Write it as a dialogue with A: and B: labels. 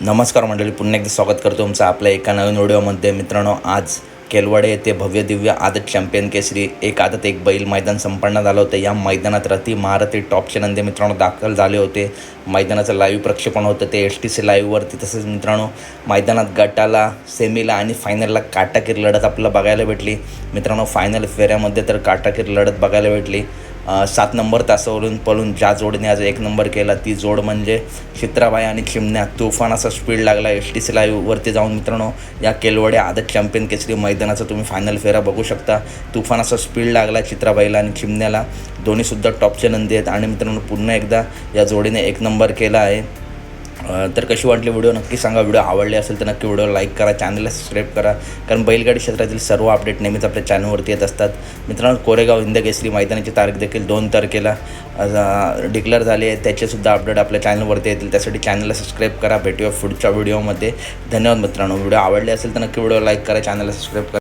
A: नमस्कार मंडळी पुन्हा एकदा स्वागत करतो तुमचं आपल्या एका नवीन व्हिडिओमध्ये. मित्रांनो आज केलवाडे येथे भव्य दिव्य आदत चॅम्पियन केसरी एक आदत एक बैल मैदान संपन्न झालं होतं. या मैदानात रती महारथी टॉपचे नंदे मित्रांनो दाखल झाले होते. मैदानाचं लाईव्ह प्रक्षेपण होतं ते एस टी सी लाईव्हवरती तसंच मित्रांनो मैदानात गटाला सेमीला आणि फायनलला काटाकीर लढत आपल्याला बघायला भेटली. मित्रांनो फायनल फेऱ्यामध्ये तर काटाकीर लढत बघायला भेटली. सात नंबर तासावरून पळून ज्या जोडीने आज एक नंबर केला ती जोड म्हणजे चित्राबाई आणि चिमण्या तुफान असा स्पीड लागला एस टी सी लाईव्हवरती जाऊन मित्रांनो या केलवडे आदत चॅम्पियन केसरी मैदानाचा तुम्ही फायनल फेरा बघू शकता. तुफान असा स्पीड लागला चित्राबाईला आणि चिमण्याला दोन्हीसुद्धा टॉपचे नंदी आहेत. आणि मित्रांनो पुन्हा एकदा या जोडीने एक नंबर केला आहे. तर कशी वाटली व्हिडिओ? नक्की सांगा. व्हिडिओ आवडले असेल तर नक्की व्हिडिओ लाईक करा चॅनलला सबस्क्राईब करा. कारण बैलगाडी क्षेत्रातील सर्व अपडेट नेहमीच आपल्या चॅनलवरती येत असतात. मित्रांनो कोरेगाव हिंद केसरी मैदानाची तारीख देखील दोन तारखेला डिक्लेअर झाली आहे. त्याचेसुद्धा अपडेट आपल्या चॅनलवरती येतील. त्यासाठी चॅनलला सबस्क्राईब करा. भेटूया पुढच्या व्हिडिओमध्ये धन्यवाद मित्रांनो. व्हिडिओ आवडले असेल तर नक्की व्हिडिओ लाईक करा चॅनलला सबस्क्राईब करा.